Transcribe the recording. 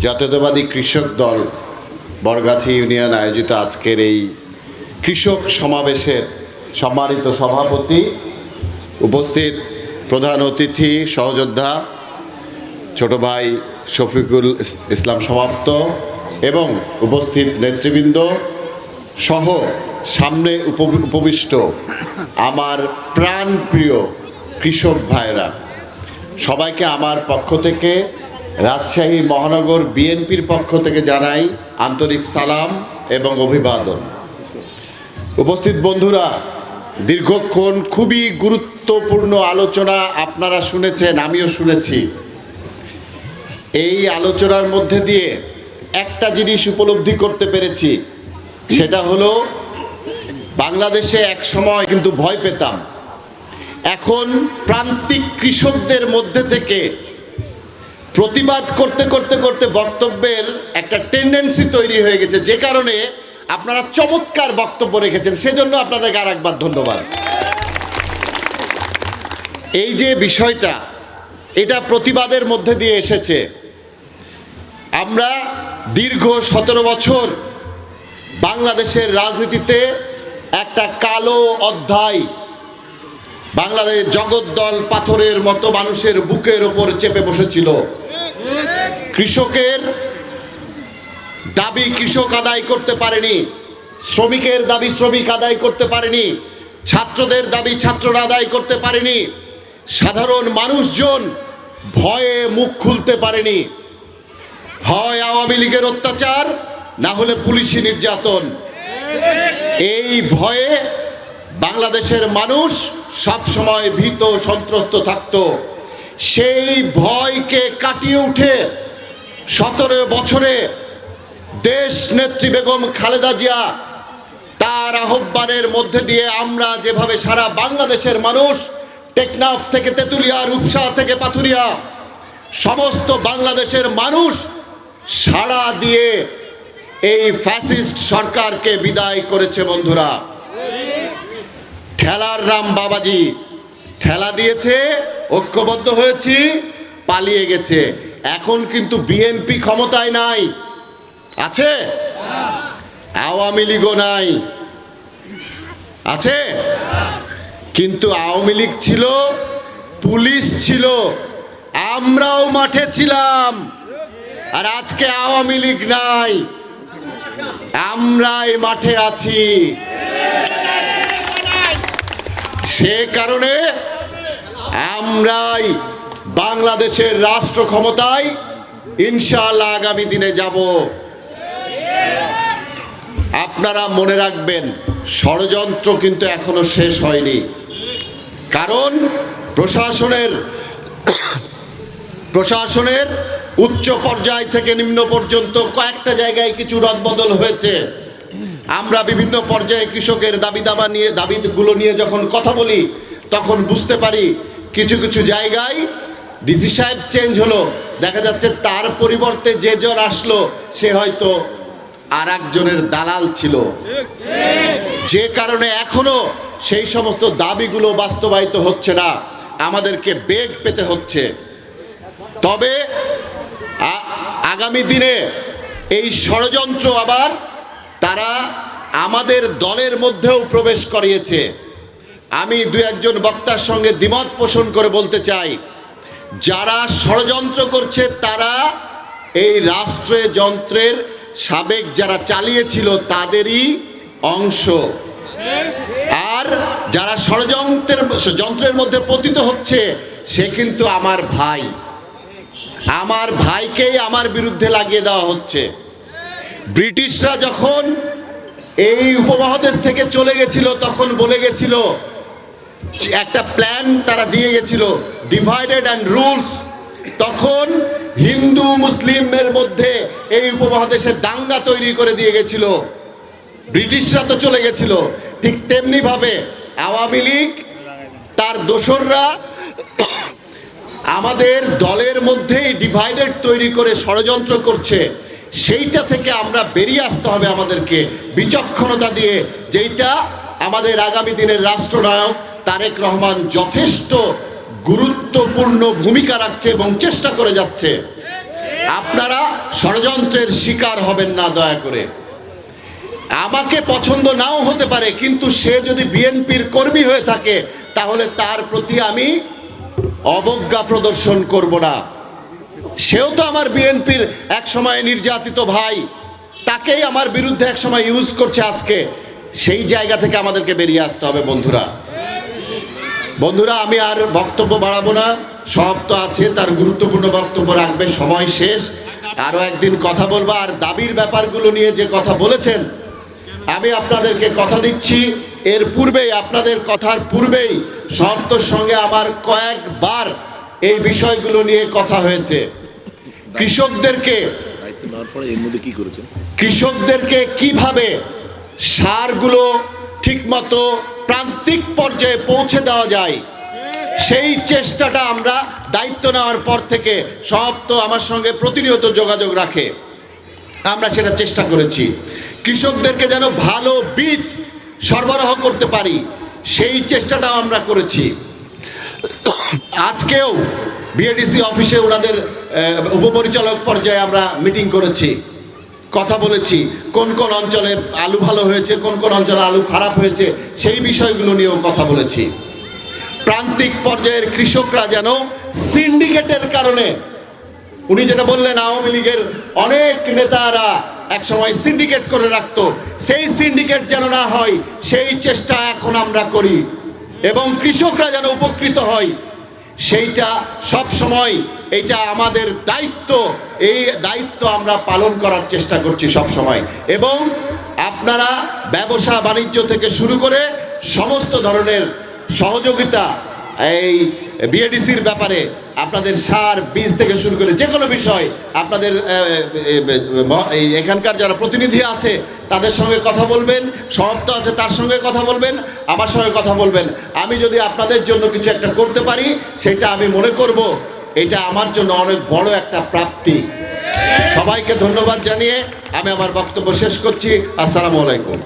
জাতীয়তাবাদী কৃষক দল বরগাছি ইউনিয়ন আয়োজিত আজকের এই কৃষক সমাবেশের সম্মানিত সভাপতি উপস্থিত প্রধান অতিথি, সহযোদ্ধা, ছোট ভাই শফিকুল ইসলাম সমাপ্ত এবং উপস্থিত নেতৃবৃন্দ সহ সামনে উপ- উপবিষ্ট আমার প্রাণপ্রিয় কৃষক ভাইরা। সবাইকে আমার পক্ষ থেকে, রাজশাহী মহানগর বিএনপির পক্ষ থেকে জানাই আন্তরিক সালাম এবং অভিবাদন। উপস্থিত বন্ধুরা, দীর্ঘক্ষণ খুবই গুরুত্বপূর্ণ আলোচনা আপনারা শুনেছেন, আমিও শুনেছি। এই আলোচনার মধ্যে দিয়ে একটা জিনিস উপলব্ধি করতে পেরেছি, সেটা হলো, বাংলাদেশে এক সময় কিন্তু ভয় পেতাম। এখন প্রান্তিক কৃষকদের মধ্যে থেকে প্রতিবাদ করতে করতে করতে বক্তব্যের একটা টেন্ডেন্সি তৈরি হয়ে গেছে। যে কারণে আপনারা চমৎকার বক্তব্য রেখেছেন। সেজন্য আপনাদেরকে আর একবার ধন্যবাদ। এই যে বিষয়টা, এটা প্রতিবাদের মধ্যে দিয়ে এসেছে। আমরা দীর্ঘ সতেরো বছর বাংলাদেশের রাজনীতিতে একটা কালো অধ্যায় বাংলাদেশ জগদ্দল পাথরের মতো মানুষের বুকের ওপর চেপে বসেছিল। কৃষকের দাবি কৃষক আদায় করতে পারেনি, শ্রমিকের দাবি শ্রমিক আদায় করতে পারেনি, ছাত্রদের দাবি ছাত্ররা আদায় করতে পারেনি, সাধারণ মানুষজন ভয়ে মুখ খুলতে পারেনি। হয় আওয়ামী লীগের অত্যাচার, না হলে পুলিশি নির্যাতন। এই ভয়ে বাংলাদেশের মানুষ সব সময় ভীত সন্ত্রস্ত থাকত। সেই ভয়কে কাটিয়ে উঠে সতেরো বছরে দেশ নেত্রী বেগম খালেদা জিয়া তার আহ্বানের মধ্যে দিয়ে আমরা যেভাবে সারা বাংলাদেশের মানুষ টেকনাফ থেকে তেতুলিয়া, রূপসা থেকে পাথুরিয়া, সমস্ত বাংলাদেশের মানুষ সাড়া দিয়ে এই ফ্যাসিস্ট সরকারকে বিদায় করেছে বন্ধুরা। ঠেলার রাম বাবাজি। ঠেলা দিয়েছে, ঐক্যবদ্ধ হয়েছি, পালিয়ে গেছে। এখন কিন্তু বিএনপি ক্ষমতায় নাই। আছে? আওয়ামী লীগও নাই। আছে? কিন্তু আওয়ামী লীগ ছিল, পুলিশ ছিল। আমরাও মাঠে ছিলাম। আর আজকে আওয়ামী লীগ নাই। আমরাই মাঠে আছি। সে কারণে আমরাই বাংলাদেশের রাষ্ট্র ক্ষমতায় ইনশাআল্লাহ আগামী দিনে যাব। আপনারা মনে রাখবেন, ষড়যন্ত্র কিন্তু এখনও শেষ হয়নি। কারণ প্রশাসনের প্রশাসনের উচ্চ পর্যায় থেকে নিম্ন পর্যন্ত কয়েকটা জায়গায় কিছু রদবদল হয়েছে। আমরা বিভিন্ন পর্যায়ে কৃষকের দাবি দাবা নিয়ে, দাবিগুলো নিয়ে যখন কথা বলি, তখন বুঝতে পারি কিছু কিছু জায়গায় ডিসি সাহেব চেঞ্জ হলো। দেখা যাচ্ছে তার পরিবর্তে যে জন আসলো, সে হয়তো আর একজনের দালাল ছিল। যে কারণে এখনও সেই সমস্ত দাবিগুলো বাস্তবায়িত হচ্ছে না। আমাদেরকে বেগ পেতে হচ্ছে। তবে আগামী দিনে এই ষড়যন্ত্র আবার তারা আমাদের দলের মধ্যেও প্রবেশ করিয়েছে। আমি দু একজন বক্তার সঙ্গে দ্বিমত পোষণ করে বলতে চাই, যারা ষড়যন্ত্র করছে তারা এই রাষ্ট্রে যন্ত্রের সাবেক যারা চালিয়েছিল তাদেরই অংশ। আর যারা ষড়যন্ত্রের যন্ত্রের মধ্যে পতিত হচ্ছে, সে কিন্তু আমার ভাই। আমার ভাইকেই আমার বিরুদ্ধে লাগিয়ে দেওয়া হচ্ছে। ব্রিটিশরা যখন এই উপমহাদেশ থেকে চলে গেছিল, তখন বলে গেছিল একটা প্ল্যান তারা দিয়ে গেছিল ডিভাইডেড অ্যান্ড রুলস তখন হিন্দু, মুসলিমের মধ্যে এই উপমহাদেশে দাঙ্গা তৈরি করে দিয়ে গেছিল। ব্রিটিশরা তো চলে গেছিল। ঠিক তেমনি ভাবে আওয়ামী লীগ, তার দোসররা আমাদের দলের মধ্যেই ডিভাইডেড তৈরি করে ষড়যন্ত্র করছে। সেইটা থেকে আমরা বেরিয়ে আসতে হবে আমাদেরকে। বিচক্ষণতা দিয়ে যেইটা আমাদের আগামী দিনের রাষ্ট্রনায়ক তারেক রহমান যথেষ্ট গুরুত্বপূর্ণ ভূমিকা রাখছে এবং চেষ্টা করে যাচ্ছে। আপনারা ষড়যন্ত্রের শিকার হবেন না, দয়া করে। আমাকে পছন্দ নাও হতে পারে, কিন্তু সে যদি বিএনপির কর্মী হয়ে থাকে, তাহলে তার প্রতি আমি অবজ্ঞা প্রদর্শন করব না। সেও তো আমার বিএনপির এক সময় নির্যাতিত ভাই। তাকেই আমার বিরুদ্ধে এক সময় ইউজ করছে আজকে। সেই জায়গা থেকে আমাদেরকে বেরিয়ে আসতে হবে, বন্ধুরা। বন্ধুরা, আমি আর বক্তব্য বাড়াবো না। সব তো আছে, তার গুরুত্বপূর্ণ বক্তব্য রাখবে, সময় শেষ। আরও একদিন কথা বলব, আর দাবির ব্যাপারগুলো নিয়ে যে কথা বলেছেন, আমি আপনাদেরকে কথা দিচ্ছি। এর পূর্বেই, আপনাদের কথার পূর্বেই সন্তোর সঙ্গে আমার কয়েকবার এই বিষয়গুলো নিয়ে কথা হয়েছে। কৃষকদেরকে কৃষকদেরকে কীভাবে সারগুলো ঠিকমতো প্রান্তিক পর্যায়ে পৌঁছে দেওয়া যায় সেই চেষ্টাটা আমরা দায়িত্ব নেওয়ার পর থেকে সব তো আমার সঙ্গে প্রতিনিয়ত যোগাযোগ রাখে। আমরা সেটা চেষ্টা করেছি। কৃষকদেরকে যেন ভালো বীজ সরবরাহ করতে পারি সেই চেষ্টাটাও আমরা করেছি। আজকেও বিএডিসি অফিসে ওনাদের উপপরিচালক পর্যায়ে আমরা মিটিং করেছি, কথা বলেছি, কোন কোন অঞ্চলে আলু ভালো হয়েছে, কোন কোন অঞ্চলে আলু খারাপ হয়েছে, সেই বিষয়গুলো নিয়েও কথা বলেছি। প্রান্তিক পর্যায়ের কৃষকরা যেন সিন্ডিকেটের কারণে, উনি যেটা বললেন, আওয়ামী লীগের অনেক নেতারা একসময় সিন্ডিকেট করে রাখতো, সেই সিন্ডিকেট যেন না হয়, সেই চেষ্টা এখন আমরা করি। এবং কৃষকরা যেন উপকৃত হয়, সেইটা সব সময় এটা আমাদের দায়িত্ব। এই দায়িত্ব আমরা পালন করার চেষ্টা করছি সব সময় এবং আপনারা ব্যবসা বাণিজ্য থেকে শুরু করে সমস্ত ধরনের সহযোগিতা, এই বিএডিসির ব্যাপারে আপনাদের সার, বীজ থেকে শুরু করে যে কোনো বিষয় আপনাদের এখানকার যারা প্রতিনিধি আছে, তাদের সঙ্গে কথা বলবেন, সমাপ্ত আছে তার সঙ্গে কথা বলবেন, আমার সঙ্গে কথা বলবেন। আমি যদি আপনাদের জন্য কিছু একটা করতে পারি, সেটা আমি মনে করব। এটা আমার জন্য অনেক বড় একটা প্রাপ্তি। সবাইকে ধন্যবাদ জানিয়ে আমি আমার বক্তব্য শেষ করছি। আসসালামু আলাইকুম।